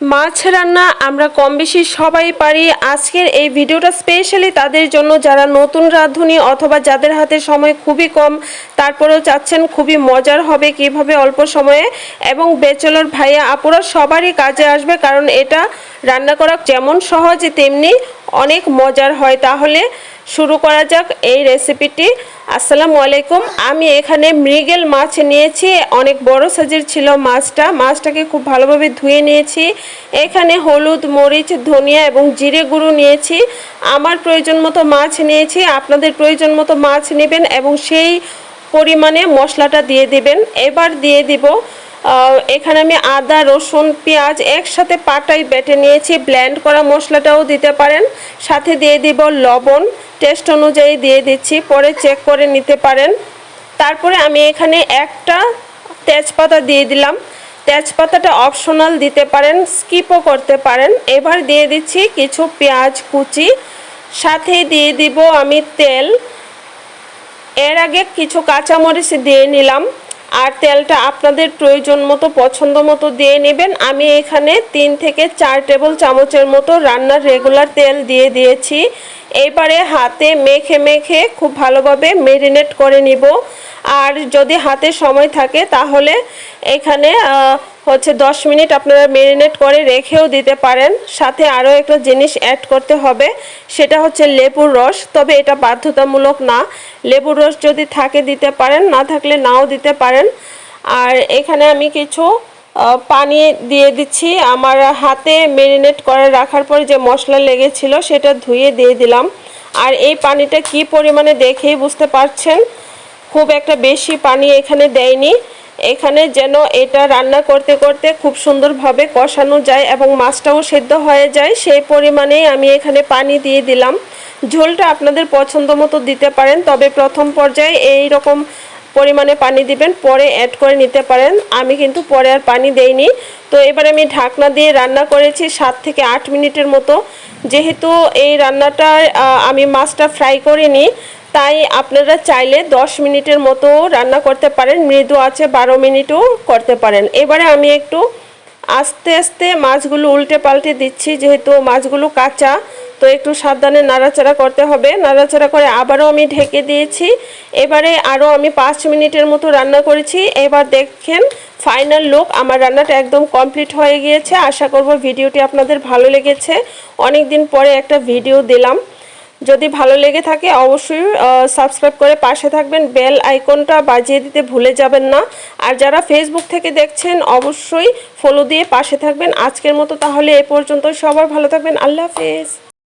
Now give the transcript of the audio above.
মাছ রান্না আমরা কম বেশি সবাই পারি। আজকের এই ভিডিওটা স্পেশালি তাদের জন্য যারা নতুন রাঁধুনি অথবা যাদের হাতে সময় খুবই কম, তারপরেও চাচ্ছেন খুবই মজার হবে কীভাবে অল্প সময়ে এবং বেচলর ভাইয়া আপুরা সবারই কাজে আসবে কারণ এটা রান্না করা যেমন সহজ তেমনি অনেক মজার হয়। তাহলে শুরু করা যাক এই রেসিপিটি আসসালামু আলাইকুম। আমি এখানে মৃগেল মাছ নিয়েছি। অনেক বড় সাইজের ছিল মাছটা। মাছটাকে খুব ভালোভাবে ধুয়ে নিয়েছি। এখানে হলুদ, মরিচ, ধনিয়া এবং জিরে গুঁড়ো নিয়েছি। আমার প্রয়োজন মতো মাছ নিয়েছি। আপনাদের প্রয়োজন মতো মাছ নেবেন এবং সেই পরিমাণে মশলাটা দিয়ে দিবেন। এবার দিয়ে দিব এখানে আমি আদা, রসুন, পেঁয়াজ একসাথে পাটাই বেটে নিয়েছি। ব্ল্যান্ড করা মশলাটাও দিতে পারেন। সাথে দিয়ে দিব লবণ। টেস্ট অনুযায়ী দিয়ে দিচ্ছি। পরে চেক করে নিতে পারেন। তারপরে আমি এখানে একটা তেজপাতা দিয়ে দিলাম। তেজপাতাটা অপশনাল দিতে পারেন স্কিপও করতে পারেন। এবার দিয়ে দিচ্ছি কিছু পেঁয়াজ কুচি। সাথে দিয়ে দিব আমি তেল। এর আগে কিছু কাঁচামরিচ দিয়ে নিলাম। আর তেলটা আপনাদের প্রয়োজন মতো, পছন্দ মতো দিয়ে নেবেন। আমি এখানে তিন থেকে চার টেবিল চামচের মতো রান্নার রেগুলার তেল দিয়ে দিয়েছি। এবারে হাতে মেখে মেখে খুব ভালোভাবে মেরিনেট করে নিব। আর যদি হাতে সময় থাকে, তাহলে এখানে হচ্ছে দশ মিনিট আপনারা মেরিনেট করে রেখেও দিতে পারেন। সাথে আরও একটা জিনিস অ্যাড করতে হবে, সেটা হচ্ছে লেবুর রস। তবে এটা বাধ্যতামূলক না। লেবুর রস যদি থাকে দিতে পারেন, না থাকলে নাও দিতে পারেন। আর এখানে আমি কিছু পানি দিয়ে দিচ্ছি। আমার হাতে মেরিনেট করে রাখার পরে যে মশলা লেগেছিল, সেটা ধুয়ে দিয়ে দিলাম। আর এই পানিটা কি পরিমাণে দেখেই বুঝতে পারছেন? খুব একটা বেশি পানি এখানে দেয়নি। এখানে যেন এটা রান্না করতে করতে খুব সুন্দরভাবে কষানো যায় এবং মাছটাও সেদ্ধ হয়ে যায়, সেই পরিমাণেই আমি এখানে পানি দিয়ে দিলাম। ঝোলটা আপনাদের পছন্দ মতো দিতে পারেন, তবে প্রথম পর্যায়ে এই রকম পরিমাণে পানি দিবেন, পরে অ্যাড করে নিতে পারেন। আমি কিন্তু পরে আর পানি দেইনি। তো এবার আমি ঢাকনা দিয়ে রান্না করেছি সাত থেকে আট মিনিটের মতো। যেহেতু এই রান্নাটা আমি মাছটা ফ্রাই করিনি তাই আপনারা চাইলে দশ মিনিটের মতো রান্না করতে পারেন। মৃদু আছে, বারো মিনিটও করতে পারেন। এবারে আমি একটু আস্তে আস্তে মাছগুলো উল্টে পাল্টে দিচ্ছি, যেহেতু মাছগুলো কাঁচা, তো একটু সাবধানে নাড়াচাড়া করতে হবে। নাড়াচাড়া করে আবারও আমি ঢেকে দিয়েছি। এবারে আরও আমি পাঁচ মিনিটের মতো রান্না করেছি। এবার দেখেন ফাইনাল লুক। আমার রান্নাটা একদম কমপ্লিট হয়ে গিয়েছে। আশা করব ভিডিওটি আপনাদের ভালো লেগেছে। অনেক দিন পরে একটা ভিডিও দিলাম। যদি ভালো লেগে থাকে অবশ্যই সাবস্ক্রাইব করে পাশে থাকবেন বেল আইকনটা বাজিয়ে দিতে ভুলে যাবেন না। আর যারা ফেসবুক থেকে দেখছেন, অবশ্যই ফলো দিয়ে পাশে থাকবেন। আজকের মতো তাহলে এ পর্যন্ত সবার ভালো থাকবেন। আল্লাহ হাফেজ।